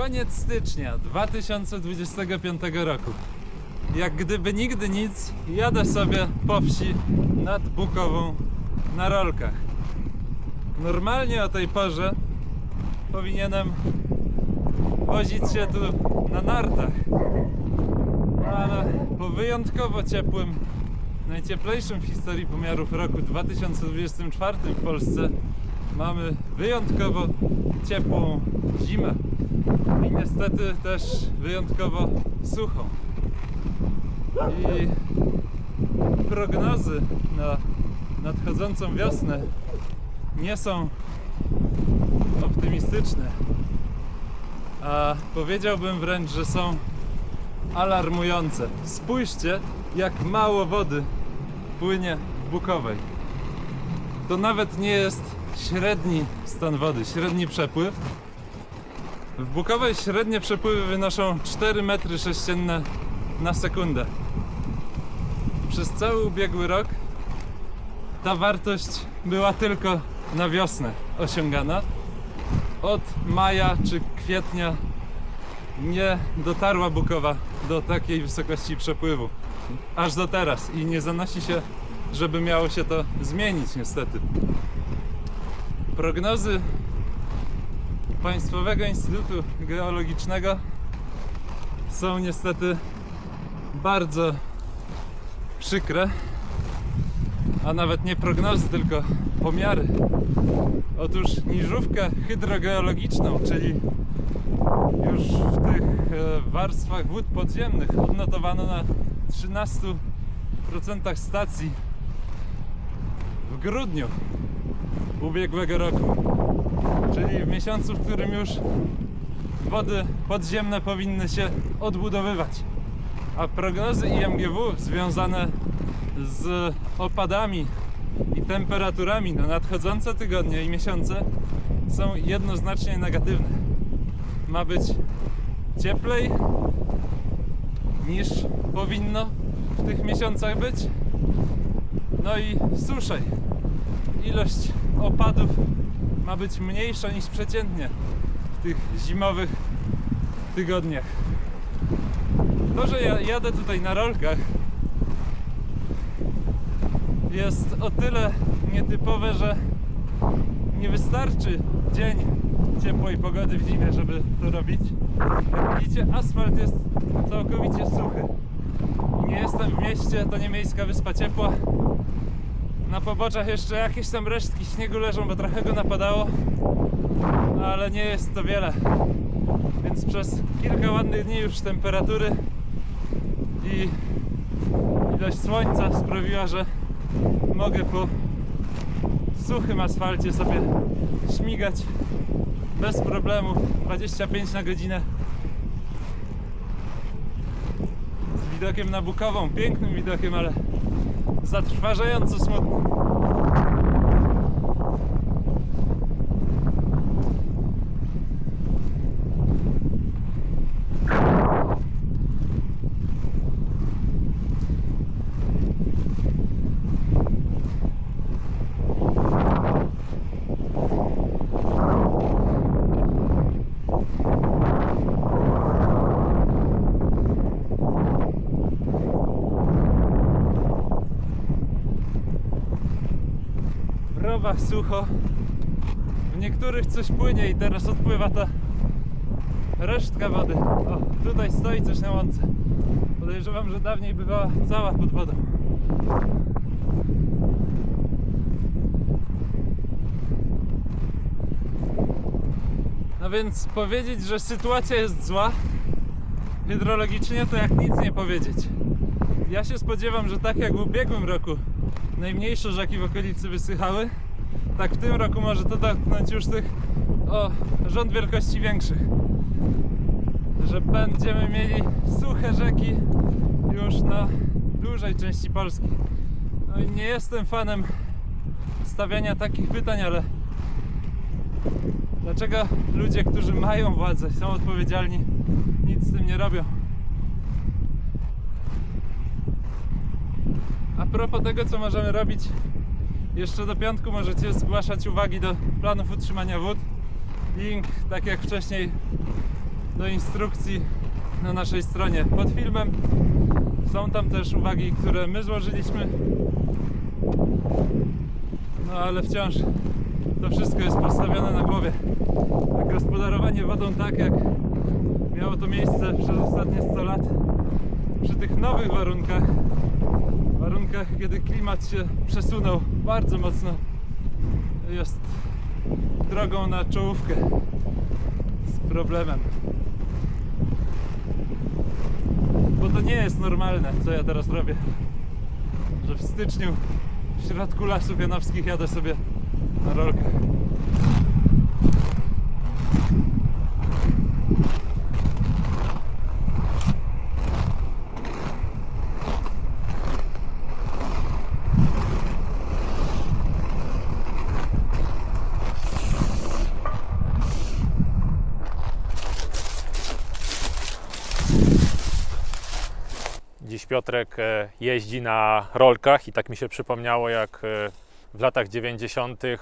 Koniec stycznia 2025 roku. Jak gdyby nigdy nic, jadę sobie po wsi nad Bukową na rolkach. Normalnie o tej porze powinienem wozić się tu na nartach. Ale po wyjątkowo ciepłym, najcieplejszym w historii pomiarów roku 2024 w Polsce mamy wyjątkowo ciepłą zimę i niestety też wyjątkowo suchą. I prognozy na nadchodzącą wiosnę nie są optymistyczne, a powiedziałbym wręcz, że są alarmujące. Spójrzcie, jak mało wody płynie w Bukowej. To nawet nie jest średni stan wody, średni przepływ. W Bukowej średnie przepływy wynoszą 4 metry sześcienne na sekundę. Przez cały ubiegły rok ta wartość była tylko na wiosnę osiągana. Od maja czy kwietnia nie dotarła Bukowa do takiej wysokości przepływu. Aż do teraz i nie zanosi się, żeby miało się to zmienić niestety. Prognozy Państwowego Instytutu Geologicznego są niestety bardzo przykre, a nawet nie prognozy, tylko pomiary. Otóż niżówkę hydrogeologiczną, czyli już w tych e, warstwach wód podziemnych odnotowano na 13% stacji w grudniu ubiegłego roku. Czyli w miesiącu, w którym już wody podziemne powinny się odbudowywać. A prognozy IMGW związane z opadami i temperaturami na nadchodzące tygodnie i miesiące są jednoznacznie negatywne. Ma być cieplej niż powinno w tych miesiącach być. No i suszej. Ilość opadów ma być mniejsza niż przeciętnie w tych zimowych tygodniach. To, że ja jadę tutaj na rolkach jest o tyle nietypowe, że nie wystarczy dzień ciepłej pogody w zimie, żeby to robić. Jak widzicie, asfalt jest całkowicie suchy. Nie jestem w mieście, to nie miejska wyspa ciepła. Na poboczach jeszcze jakieś tam resztki śniegu leżą, bo trochę go napadało, ale nie jest to wiele. Więc przez kilka ładnych dni już temperatury i ilość słońca sprawiła, że mogę po suchym asfalcie sobie śmigać bez problemu 25 na godzinę z widokiem na Bukową, pięknym widokiem, ale zatrważająco smutnym. Sucho. W niektórych coś płynie i teraz odpływa ta resztka wody. O, tutaj stoi coś na łące. Podejrzewam, że dawniej bywała cała pod wodą. No więc powiedzieć, że sytuacja jest zła hydrologicznie to jak nic nie powiedzieć. Ja się spodziewam, że tak jak w ubiegłym roku najmniejsze rzeki w okolicy wysychały, tak w tym roku może to dotknąć już tych o rząd wielkości większych. Że będziemy mieli suche rzeki już na dużej części Polski. No i nie jestem fanem stawiania takich pytań, ale dlaczego ludzie, którzy mają władzę są odpowiedzialni, nic z tym nie robią? A propos tego, co możemy robić, jeszcze do piątku możecie zgłaszać uwagi do planów utrzymania wód. Link, tak jak wcześniej do instrukcji na naszej stronie pod filmem. Są tam też uwagi, które my złożyliśmy. No ale wciąż to wszystko jest postawione na głowie. Gospodarowanie wodą tak jak miało to miejsce przez ostatnie 100 lat przy tych nowych warunkach, warunkach kiedy klimat się przesunął bardzo mocno jest drogą na czołówkę z problemem. Bo to nie jest normalne, co ja teraz robię. Że w styczniu w środku lasów janowskich jadę sobie na rolkach. Dziś Piotrek e, jeździ na rolkach i tak mi się przypomniało, jak e, w latach 90. e,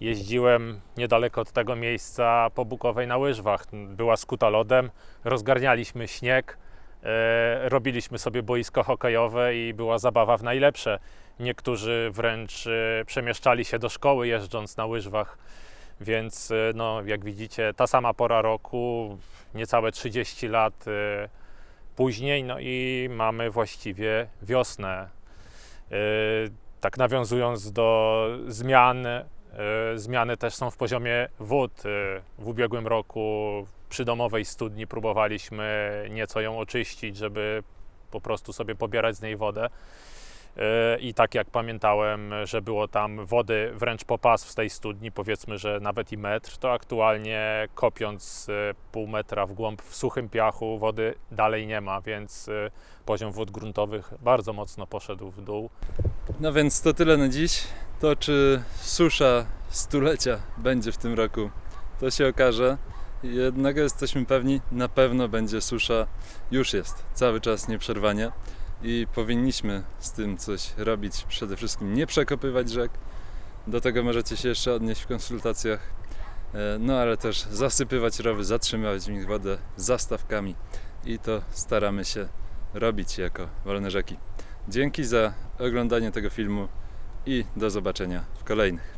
jeździłem niedaleko od tego miejsca po Bukowej na łyżwach. Była skuta lodem, rozgarnialiśmy śnieg, robiliśmy sobie boisko hokejowe i była zabawa w najlepsze. Niektórzy wręcz przemieszczali się do szkoły jeżdżąc na łyżwach. Więc no, jak widzicie, ta sama pora roku, niecałe 30 lat później, no i mamy właściwie wiosnę. Yy, Tak nawiązując do zmian, yy, zmiany też są w poziomie wód. Yy, W ubiegłym roku przy domowej studni próbowaliśmy nieco ją oczyścić, żeby po prostu sobie pobierać z niej wodę. I tak jak pamiętałem, że było tam wody wręcz po pas w tej studni, powiedzmy, że nawet i metr, to aktualnie kopiąc yy, pół metra w głąb w suchym piachu wody dalej nie ma, więc yy, poziom wód gruntowych bardzo mocno poszedł w dół. No więc to tyle na dziś. To czy susza stulecia będzie w tym roku, to się okaże. Jednego jesteśmy pewni, na pewno będzie susza, już jest, cały czas nieprzerwanie i powinniśmy z tym coś robić. Przede wszystkim nie przekopywać rzek. Do tego możecie się jeszcze odnieść w konsultacjach. E, No ale też zasypywać rowy, zatrzymywać w nich wodę zastawkami i to staramy się robić jako Wolne Rzeki. Dzięki za oglądanie tego filmu i do zobaczenia w kolejnych.